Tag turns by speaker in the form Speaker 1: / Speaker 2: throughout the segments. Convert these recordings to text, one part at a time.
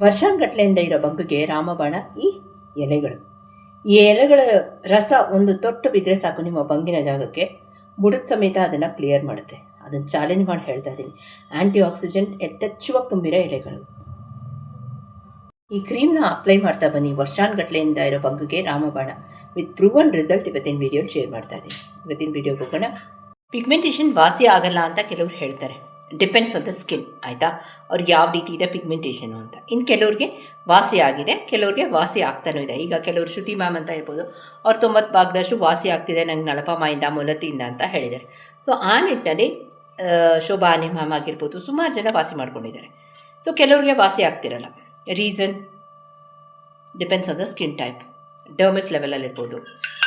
Speaker 1: ವರ್ಷಾನ್ಗಟ್ಲೆಯಿಂದ ಇರೋ ಬಂಗುಗೆ ರಾಮಬಾಣ ಈ ಎಲೆಗಳು. ಈ ಎಲೆಗಳ ರಸ ಒಂದು ತೊಟ್ಟು ಬಿದ್ದರೆ ಸಾಕು ನಿಮ್ಮ ಬಂಗಿನ ಜಾಗಕ್ಕೆ. ಬುಡದ ಸಮೇತ ಅದನ್ನು ಕ್ಲಿಯರ್ ಮಾಡುತ್ತೆ. ಅದನ್ನು ಚಾಲೆಂಜ್ ಮಾಡಿ ಹೇಳ್ತಾ ಇದ್ದೀನಿ ಆ್ಯಂಟಿ ಆಕ್ಸಿಡೆಂಟ್ ಎತ್ತೆಚ್ಚುವಾಗಿ ತುಂಬಿರೋ ಎಲೆಗಳು. ಈ ಕ್ರೀಮ್ನ ಅಪ್ಲೈ ಮಾಡ್ತಾ ಬನ್ನಿ. ವರ್ಷಾನ್ಗಟ್ಲೆಯಿಂದ ಇರೋ ಬಂಗಿಗೆ ರಾಮಬಾಣ ವಿತ್ ಪ್ರೂವನ್ ರಿಸಲ್ಟ್ ಇವತ್ತಿನ ವಿಡಿಯೋ ಶೇರ್ ಮಾಡ್ತಾ ಇದ್ದೀನಿ ಇವತ್ತಿನ ವಿಡಿಯೋ ಹೋಗೋಣ. ಪಿಗ್ಮೆಂಟೇಷನ್ ವಾಸಿ ಆಗಲ್ಲ ಅಂತ ಕೆಲವರು ಹೇಳ್ತಾರೆ. ಡಿಪೆಂಡ್ಸ್ ಆನ್ ದ ಸ್ಕಿನ್ ಆಯಿತಾ? ಅವ್ರಿಗೆ ಯಾವ ರೀತಿ ಇದೆ ಪಿಗ್ಮೆಂಟೇಷನು ಅಂತ. ಇನ್ನು ಕೆಲವ್ರಿಗೆ ವಾಸಿ ಆಗಿದೆ, ಕೆಲವ್ರಿಗೆ ವಾಸಿ ಆಗ್ತಾನೂ ಇದೆ. ಈಗ ಕೆಲವರು ಶ್ರುತಿ ಮ್ಯಾಮ್ ಅಂತ ಹೇಳ್ಬೋದು, ಅವ್ರು ತೊಂಬತ್ತು ಭಾಗದಷ್ಟು ವಾಸಿ ಆಗ್ತಿದೆ, ನಂಗೆ ನಳಪಮಾಯಿಂದ ಮುಲತಿಯಿಂದ ಅಂತ ಹೇಳಿದ್ದಾರೆ. ಸೊ ಆ ನಿಟ್ಟಿನಲ್ಲಿ ಶೋಭಾ ಅನಿ ಮ್ಯಾಮ್ ಆಗಿರ್ಬೋದು, ಸುಮಾರು ಜನ ವಾಸಿ ಮಾಡ್ಕೊಂಡಿದ್ದಾರೆ. ಸೊ ಕೆಲವ್ರಿಗೆ ವಾಸಿ ಆಗ್ತಿರಲ್ಲ. Reason depends on the skin type dermis ಲೆವೆಲಲ್ಲಿರ್ಬೋದು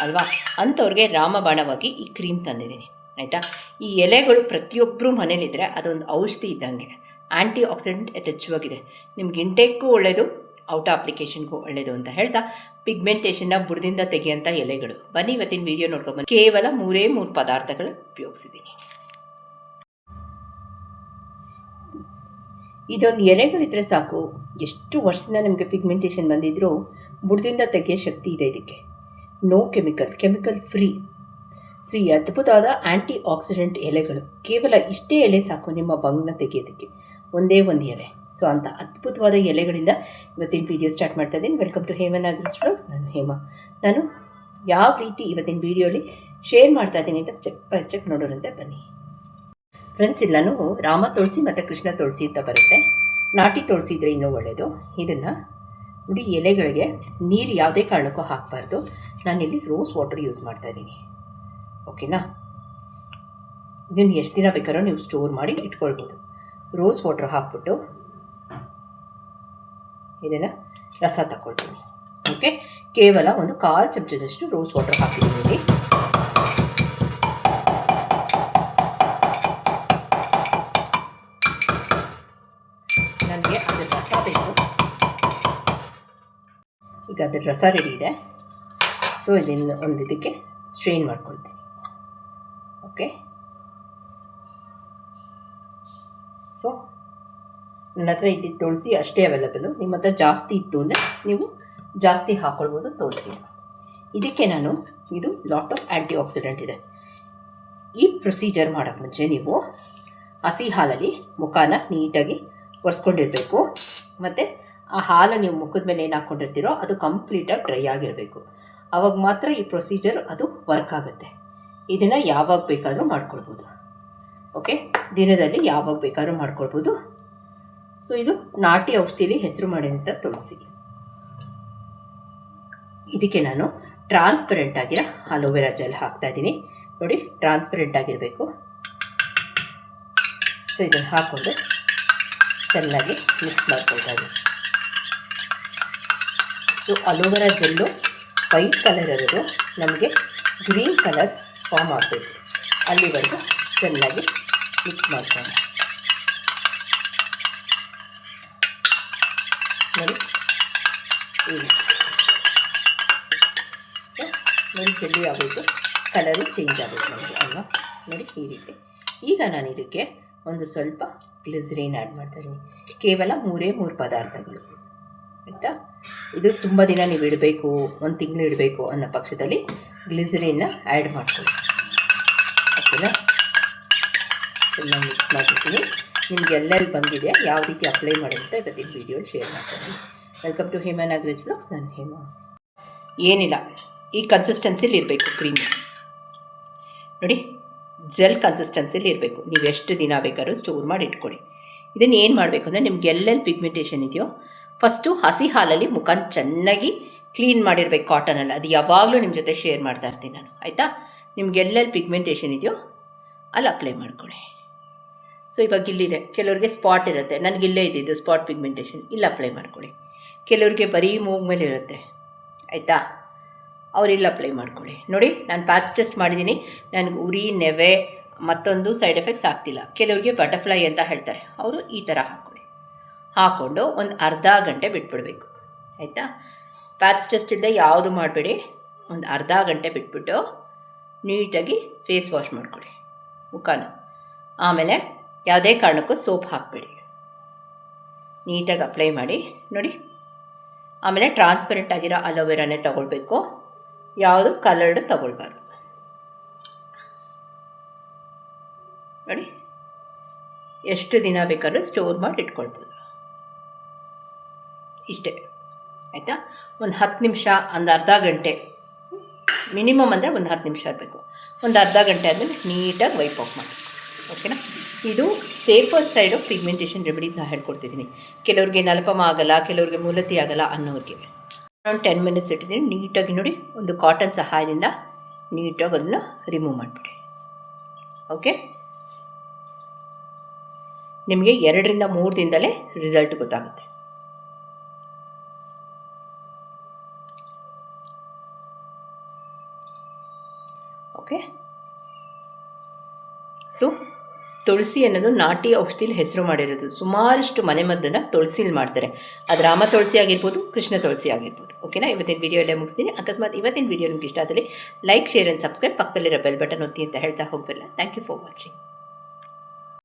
Speaker 1: ಅಲ್ವಾ? ಅಂಥವ್ರಿಗೆ ರಾಮಬಾಣವಾಗಿ ಈ ಕ್ರೀಮ್ ತಂದಿದ್ದೀನಿ. ಆಯಿತಾ? ಈ ಎಲೆಗಳು ಪ್ರತಿಯೊಬ್ಬರು ಮನೇಲಿದ್ದರೆ ಅದೊಂದು ಔಷಧಿ ಇದ್ದಂಗೆ. ಆ್ಯಂಟಿ ಆಕ್ಸಿಡೆಂಟ್ ಯಥೇಚ್ಛವಾಗಿದೆ. ನಿಮ್ಗೆ ಇಂಟೇಕ್ಗೂ ಒಳ್ಳೆಯದು ಔಟ್ ಅಪ್ಲಿಕೇಶನ್ಗೂ ಒಳ್ಳೆಯದು ಅಂತ ಹೇಳ್ತಾ ಪಿಗ್ಮೆಂಟೇಷನ್ನ ಬುಡದಿಂದ ತೆಗೆಯೋಂಥ ಎಲೆಗಳು. ಬನ್ನಿ ಇವತ್ತಿನ ವೀಡಿಯೋ ನೋಡ್ಕೊಂಬನ್ನಿ. ಕೇವಲ ಮೂರೇ ಮೂರು ಪದಾರ್ಥಗಳು ಉಪಯೋಗಿಸಿದ್ದೀನಿ. ಇದೊಂದು ಎಲೆಗಳಿದ್ರೆ ಸಾಕು. ಎಷ್ಟು ವರ್ಷದಿಂದ ನಿಮಗೆ ಪಿಗ್ಮೆಂಟೇಷನ್ ಬಂದಿದ್ರೂ ಬುಡದಿಂದ ತೆಗೆಯೋ ಶಕ್ತಿ ಇದೆ ಇದಕ್ಕೆ. No chemical chemical free so ಈ ಅದ್ಭುತವಾದ ಆ್ಯಂಟಿ ಆಕ್ಸಿಡೆಂಟ್ ಎಲೆಗಳು. ಕೇವಲ ಇಷ್ಟೇ ಎಲೆ ಸಾಕು ನಿಮ್ಮ ಬಂಗ್ನ ತೆಗೆಯೋದಕ್ಕೆ. ಒಂದೇ ಒಂದು ಎಲೆ. ಸೊ ಅಂಥ ಅದ್ಭುತವಾದ ಎಲೆಗಳಿಂದ ಇವತ್ತಿನ ವಿಡಿಯೋ ಸ್ಟಾರ್ಟ್ ಮಾಡ್ತಾ ಇದ್ದೀನಿ. ವೆಲ್ಕಮ್ ಟು ಹೇಮನ್ ಅಗ್ರಿಸ್ ಬ್ಲಾಗ್ಸ್ ನಾನು ಹೇಮ. ನಾನು ಯಾವ ರೀತಿ ಇವತ್ತಿನ ವಿಡಿಯೋಲಿ ಶೇರ್ ಮಾಡ್ತಾ ಇದ್ದೀನಿ ಅಂತ ಸ್ಟೆಪ್ ಬೈ ಸ್ಟೆಪ್ ನೋಡೋರಂತೆ. ಬನ್ನಿ. ಫ್ರೆಂಡ್ಸ್ ಇಲ್ಲಿ ನಾನು ರಾಮ ತುಳಸಿ ಮತ್ತು ಕೃಷ್ಣ ತುಳಸಿ ಅಂತ ಬರುತ್ತೆ. ನಾಟಿ ತುಳಸಿ ಇದ್ರೆ ಇನ್ನೂ ಒಳ್ಳೆಯದು ಇದನ್ನು ನೋಡಿ ಎಲೆಗಳಿಗೆ ನೀರು ಯಾವುದೇ ಕಾರಣಕ್ಕೂ ಹಾಕಬಾರ್ದು. ನಾನಿಲ್ಲಿ ರೋಸ್ ವಾಟರ್ ಯೂಸ್ ಮಾಡ್ತಾ ಇದ್ದೀನಿ. ಓಕೆನಾ? ಇದನ್ನು ಎಷ್ಟು ದಿನ ಬೇಕಾದ್ರೂ ನೀವು ಸ್ಟೋರ್ ಮಾಡಿ ಇಟ್ಕೊಳ್ಬೋದು. ರೋಸ್ ವಾಟರ್ ಹಾಕ್ಬಿಟ್ಟು ಇದನ್ನು ರಸ ತಗೊಳ್ತೀನಿ ಓಕೆ ಕೇವಲ ಒಂದು ಕಾಲು ಚಮಚದಷ್ಟು ರೋಸ್ ವಾಟರ್ ಹಾಕಿದ್ದೀನಿ ನನಗೆ ಅದರ ರಸ ಬೇಕು. ಈಗ ಅದರ ರಸ ರೆಡಿ ಇದೆ. ಸೊ ಇದನ್ನು ಒಂದು ಇದಕ್ಕೆ ಸ್ಟ್ರೈನ್ ಮಾಡ್ಕೊಳ್ತೀನಿ. ಓಕೆ. ಸೊ ನನ್ನ ಹತ್ರ ಇದ್ದಿದ್ದು ತುಳಸಿ ಅಷ್ಟೇ ಅವೈಲಬಲು ನಿಮ್ಮ ಹತ್ರ ಜಾಸ್ತಿ ಇತ್ತು ಅಂದರೆ ನೀವು ಜಾಸ್ತಿ ಹಾಕ್ಕೊಳ್ಬೋದು ತುಳಸಿ ಇದಕ್ಕೆ ನಾನು, ಇದು ಲಾಟ್ ಆಫ್ ಆ್ಯಂಟಿ ಆಕ್ಸಿಡೆಂಟ್ ಇದೆ. ಈ ಪ್ರೊಸೀಜರ್ ಮಾಡೋಕ್ಕೆ ಮುಂಚೆ ನೀವು ಹಸಿ ಹಾಲಲ್ಲಿ ಮುಖಾನ ನೀಟಾಗಿ ಒರೆಸ್ಕೊಂಡಿರಬೇಕು. ಮತ್ತು ಆ ಹಾಲು ನೀವು ಮುಖದ ಮೇಲೆ ಏನು ಹಾಕ್ಕೊಂಡಿರ್ತೀರೋ ಅದು ಕಂಪ್ಲೀಟಾಗಿ ಡ್ರೈ ಆಗಿರಬೇಕು. ಆವಾಗ ಮಾತ್ರ ಈ ಪ್ರೊಸೀಜರ್ ಅದು ವರ್ಕ್ ಆಗುತ್ತೆ. ಇದನ್ನು ಯಾವಾಗ ಬೇಕಾದರೂ ಮಾಡ್ಕೊಳ್ಬೋದು. ಓಕೆ ದಿನದಲ್ಲಿ ಯಾವಾಗ ಬೇಕಾದ್ರೂ ಮಾಡ್ಕೊಳ್ಬೋದು. ಸೊ ಇದು ನಾಟಿ ಔಷಧಿಲಿ ಹೆಸರು ಮಾಡಿದಂಥ ತುಳಸಿ. ಇದಕ್ಕೆ ನಾನು ಟ್ರಾನ್ಸ್ಪರೆಂಟ್ ಆಗಿರೋ ಅಲೋವೆರಾ ಜೆಲ್ ಹಾಕ್ತಾ ಇದ್ದೀನಿ. ನೋಡಿ ಟ್ರಾನ್ಸ್ಪರೆಂಟ್ ಆಗಿರಬೇಕು. ಸೊ ಇದನ್ನು ಹಾಕ್ಕೊಂಡು ಚೆನ್ನಾಗಿ ಮಿಕ್ಸ್ ಮಾಡ್ಕೊಳ್ತಾ ಇದ್ದೀನಿ. So aloe vera gel white colour ಇರೋದು. ನಮಗೆ ಗ್ರೀನ್ ಕಲರ್ ಫಾರ್ಮ್ ಆಗಬೇಕು. ಅಲ್ಲಿವರೆಗೂ ಚೆನ್ನಾಗಿ ಮಿಕ್ಸ್ ಮಾಡ್ತಾರೆ ನೋಡಿ ಚೆಲ್ಲಿ ನೋಡಿ ಆಗಬೇಕು ಕಲರು ಚೇಂಜ್ ಆಗಬೇಕು ಅಲ್ವಾ? ನೋಡಿ, ಈ ರೀತಿ. ಈಗ ನಾನು ಇದಕ್ಕೆ ಒಂದು ಸ್ವಲ್ಪ ಗ್ಲಿಸ್ರಿನ್ ಆ್ಯಡ್ ಮಾಡ್ತಾ ಇದ್ದೀನಿ. ಕೇವಲ ಮೂರೇ ಮೂರು ಪದಾರ್ಥಗಳು. ಆಯಿತಾ? ಇದು ತುಂಬ ದಿನ ನೀವು ಇಡಬೇಕು, ಒಂದು ತಿಂಗಳು ಇಡಬೇಕು ಅನ್ನೋ ಪಕ್ಷದಲ್ಲಿ ಗ್ಲಿಸರಿನ್ನ ಆ್ಯಡ್ ಮಾಡ್ಕೊಳ್ಳಿ. ಓಕೆನಾ? ಎಲ್ಲ ಮಿಕ್ಸ್ ಮಾಡಿರ್ತೀನಿ ನಿಮ್ಗೆ ಎಲ್ಲೆಲ್ಲಿ ಬಂದಿದೆ ಯಾವ ರೀತಿ ಅಪ್ಲೈ ಮಾಡಿ ಅಂತ ಇವತ್ತಿನ ವೀಡಿಯೋ ಶೇರ್ ಮಾಡ್ತೀನಿ. Welcome to Hema Nagaraj blogs ನಾನು ಹೇಮಾ. ಏನಿಲ್ಲ, ಈ ಕನ್ಸಿಸ್ಟೆನ್ಸಿಲಿ ಇರಬೇಕು ಕ್ರೀಮ್ ನೋಡಿ ಜೆಲ್ ಕನ್ಸಿಸ್ಟೆನ್ಸಿಲಿ ಇರಬೇಕು. ನೀವು ಎಷ್ಟು ದಿನ ಬೇಕಾದ್ರೂ ಸ್ಟೋರ್ ಮಾಡಿ ಇಟ್ಕೊಳ್ಳಿ. ಇದನ್ನು ಏನು ಮಾಡಬೇಕು ಅಂದರೆ ನಿಮ್ಗೆ ಎಲ್ಲೆಲ್ಲಿ ಪಿಗ್ಮೆಂಟೇಷನ್ ಇದೆಯೋ ಫಸ್ಟು ಹಸಿ ಹಾಲಲ್ಲಿ ಮುಖನ ಚೆನ್ನಾಗಿ ಕ್ಲೀನ್ ಮಾಡಿರ್ಬೇಕು ಕಾಟನಲ್ಲಿ ಅದು ಯಾವಾಗಲೂ ನಿಮ್ಮ ಜೊತೆ ಶೇರ್ ಮಾಡ್ತಾ ಇರ್ತೀನಿ ನಾನು. ಆಯಿತಾ? ನಿಮ್ಗೆ ಎಲ್ಲೆಲ್ಲಿ ಪಿಗ್ಮೆಂಟೇಷನ್ ಇದೆಯೋ ಅಲ್ಲಿ ಅಪ್ಲೈ ಮಾಡ್ಕೊಳ್ಳಿ. ಸೊ ಇವಾಗ ಇಲ್ಲಿದೆ. ಕೆಲವರಿಗೆ ಸ್ಪಾಟ್ ಇರುತ್ತೆ. ನನಗೆ ಇಲ್ಲೇ ಇದ್ದಿದ್ದು ಸ್ಪಾಟ್ ಪಿಗ್ಮೆಂಟೇಷನ್ ಇಲ್ಲಿ ಅಪ್ಲೈ ಮಾಡ್ಕೊಳ್ಳಿ. ಕೆಲವರಿಗೆ ಬರೀ ಮೂಗ್ ಮೇಲೆ ಇರುತ್ತೆ. ಆಯಿತಾ? ಅವರಿಲ್ಲಿ ಅಪ್ಲೈ ಮಾಡ್ಕೊಳ್ಳಿ. ನೋಡಿ, ನಾನು ಪ್ಯಾಚ್ ಟೆಸ್ಟ್ ಮಾಡಿದ್ದೀನಿ. ನನಗೆ ಉರಿ, ನೆವೆ ಮತ್ತೊಂದು ಸೈಡ್ ಎಫೆಕ್ಟ್ಸ್ ಆಗ್ತಿಲ್ಲ. ಕೆಲವರಿಗೆ ಬಟರ್ಫ್ಲೈ ಅಂತ ಹೇಳ್ತಾರೆ. ಅವರು ಈ ಥರ ಹಾಕ್ಕೊಳ್ಳಿ ಹಾಕ್ಕೊಂಡು ಒಂದು ಅರ್ಧ ಗಂಟೆ ಬಿಟ್ಬಿಡಬೇಕು. ಆಯಿತಾ? ಪ್ಯಾಚ್ ಟೆಸ್ಟಿಂದ ಯಾವುದು ಮಾಡಬೇಡಿ? ಒಂದು ಅರ್ಧ ಗಂಟೆ ಬಿಟ್ಬಿಟ್ಟು ನೀಟಾಗಿ ಫೇಸ್ ವಾಶ್ ಮಾಡ್ಕೊಳ್ಳಿ ಮುಖಾನ. ಆಮೇಲೆ ಯಾವುದೇ ಕಾರಣಕ್ಕೂ ಸೋಪ್ ಹಾಕಬೇಡಿ. ನೀಟಾಗಿ ಅಪ್ಲೈ ಮಾಡಿ. ನೋಡಿ. ಆಮೇಲೆ ಟ್ರಾನ್ಸ್ಪರೆಂಟ್ ಆಗಿರೋ ಅಲೋವೆರಾನೇ ತಗೊಳ್ಬೇಕು. ಯಾವುದು ಕಲರ್ಡ್ ತಗೊಳ್ಬಾರ್ದು. ನೋಡಿ ಎಷ್ಟು ದಿನ ಬೇಕಾದ್ರೂ ಸ್ಟೋರ್ ಮಾಡಿ ಇಟ್ಕೊಳ್ಬೋದು. ಇಷ್ಟೇ. ಆಯಿತಾ? ಒಂದು ಹತ್ತು ನಿಮಿಷ, ಒಂದು ಅರ್ಧ ಗಂಟೆ. ಮಿನಿಮಮ್ ಅಂದರೆ ಒಂದು ಹತ್ತು ನಿಮಿಷ ಇರಬೇಕು. ಒಂದು ಅರ್ಧ ಗಂಟೆ ಆದಮೇಲೆ ನೀಟಾಗಿ ವೈಪ್ ಆಫ್ ಮಾಡಿ. ಓಕೆನಾ? ಇದು safer side of pigmentation remedies ನಾನು ಹೇಳ್ಕೊಡ್ತಿದ್ದೀನಿ. ಕೆಲವ್ರಿಗೆ ನಲಪಮ ಆಗಲ್ಲ, ಕೆಲವ್ರಿಗೆ ಮೂಲತಿ ಆಗಲ್ಲ ಅನ್ನೋರಿಗೆ. ನಾನು ಟೆನ್ ಮಿನಿಟ್ಸ್ ಇಟ್ಟಿದ್ದೀನಿ. ನೀಟಾಗಿ ನೋಡಿ, ಒಂದು ಕಾಟನ್ ಸಹಾಯದಿಂದ ನೀಟಾಗಿ ಅದನ್ನು ರಿಮೂವ್ ಮಾಡಿಬಿಡಿ. ಓಕೆ ನಿಮಗೆ ಎರಡರಿಂದ ಮೂರು ದಿನದಲ್ಲೇ ರಿಸಲ್ಟ್ ಗೊತ್ತಾಗುತ್ತೆ. ಓಕೆ ಸೊ ತುಳಸಿ ಅನ್ನೋದು ನಾಟಿ ಔಷಧಿಲಿ ಹೆಸರು ಮಾಡಿರೋದು. ಸುಮಾರಷ್ಟು ಮನೆಮದ್ದನ್ನು ತುಳಸಿಲಿ ಮಾಡ್ತಾರೆ. ಅದು ರಾಮ ತುಳಸಿ ಆಗಿರ್ಬೋದು, ಕೃಷ್ಣ ತುಳಸಿ ಆಗಿರ್ಬೋದು. ಓಕೆನಾ ಇವತ್ತಿನ ವಿಡಿಯೋ ಎಲ್ಲ ಮುಗಿಸ್ತೀನಿ. ಅಕಸ್ಮಾತ್ ಇವತ್ತಿನ ವಿಡಿಯೋ ನಿಮ್ಗೆ ಇಷ್ಟ ಆದಲ್ಲಿ ಲೈಕ್ ಶೇರ್ ಆ್ಯಂಡ್ ಸಬ್ಸ್ಕ್ರೈಬ್ ಪಕ್ಕದಲ್ಲಿರೋ ಬೆಲ್ ಬಟನ್ ಒತ್ತಿ ಅಂತ ಹೇಳ್ತಾ ಹೋಗಬಲ್ಲ ಥ್ಯಾಂಕ್ ಯು ಫಾರ್ ವಾಚಿಂಗ್